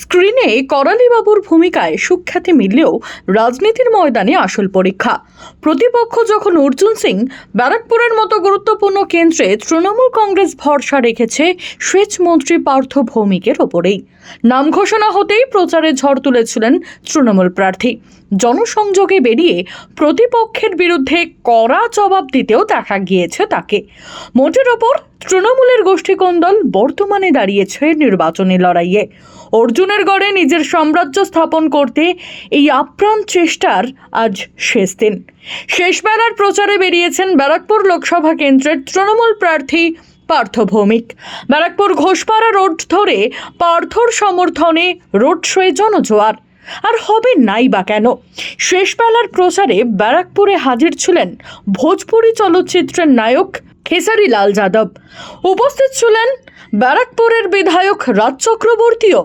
স্ক্রিনে করালিবাবুর ভূমিকায় সুখ্যাতি মিললেও রাজনীতির ময়দানে আসল পরীক্ষা। প্রতিপক্ষ যখন অর্জুন সিং ব্যারাকপুরের মতো গুরুত্বপূর্ণ কেন্দ্রে তৃণমূল কংগ্রেস ভরসা রেখেছে, সেচ মন্ত্রী পার্থ ভৌমিকের ওপরেই। নাম ঘোষণা হতেই প্রচারে ঝড় তুলেছিলেন তৃণমূল প্রার্থী। জনসংযোগে বেরিয়ে প্রতিপক্ষের বিরুদ্ধে কড়া জবাব দিতেও দেখা গিয়েছে তাকে। মোটের ওপর তৃণমূলের গোষ্ঠীকন্দল বর্তমানে দাঁড়িয়েছে নির্বাচনী লড়াইয়ে। অর্জুনের গড়ে নিজের সাম্রাজ্য স্থাপন করতে এই আপ্রাণ চেষ্টার আজ শেষ দিন। শেষবেলার প্রচারে বেরিয়েছেন ব্যারাকপুর লোকসভা কেন্দ্রের তৃণমূল প্রার্থী পার্থ ভৌমিক। ব্যারাকপুর ঘোষপাড়া রোড ধরে পার্থর সমর্থনে রোড শোয়ে জনজোয়ার। আর হবে নাই বা কেন? শেষবেলার প্রচারে ব্যারাকপুরে হাজির ছিলেন ভোজপুরি চলচ্চিত্রের নায়ক খেসারি লাল যাদব। উপস্থিত ছিলেন ব্যারাকপুরের বিধায়ক রাজ চক্রবর্তীও।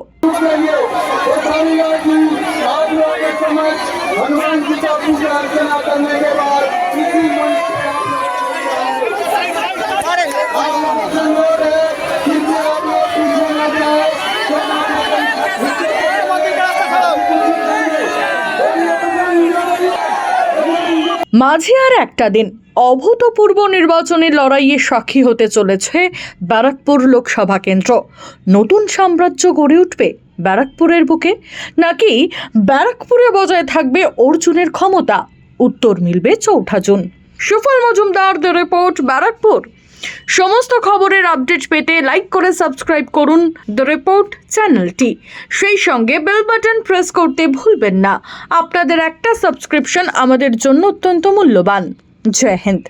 মাঝে আর একটা দিন। অভূতপূর্ব নির্বাচনী লড়াইয়ে সাক্ষী হতে চলেছে ব্যারাকপুর লোকসভা কেন্দ্র। নতুন সাম্রাজ্য গড়ে উঠবে ব্যারাকপুরের বুকে? নাকি ব্যারাকপুরে বজায় থাকবে অর্জুনের ক্ষমতা? উত্তর মিলবে চৌঠা জুন। সুফল মজুমদার, দ্য রিপোর্ট, ব্যারাকপুর। সমস্ত খবরের আপডেট পেতে লাইক করে সাবস্ক্রাইব করুন দ্য রিপোর্ট চ্যানেলটি। সেই সঙ্গে বেল বাটন প্রেস করতে ভুলবেন না। আপনাদের একটা সাবস্ক্রিপশন আমাদের জন্য অত্যন্ত মূল্যবান। જય હિન્દ.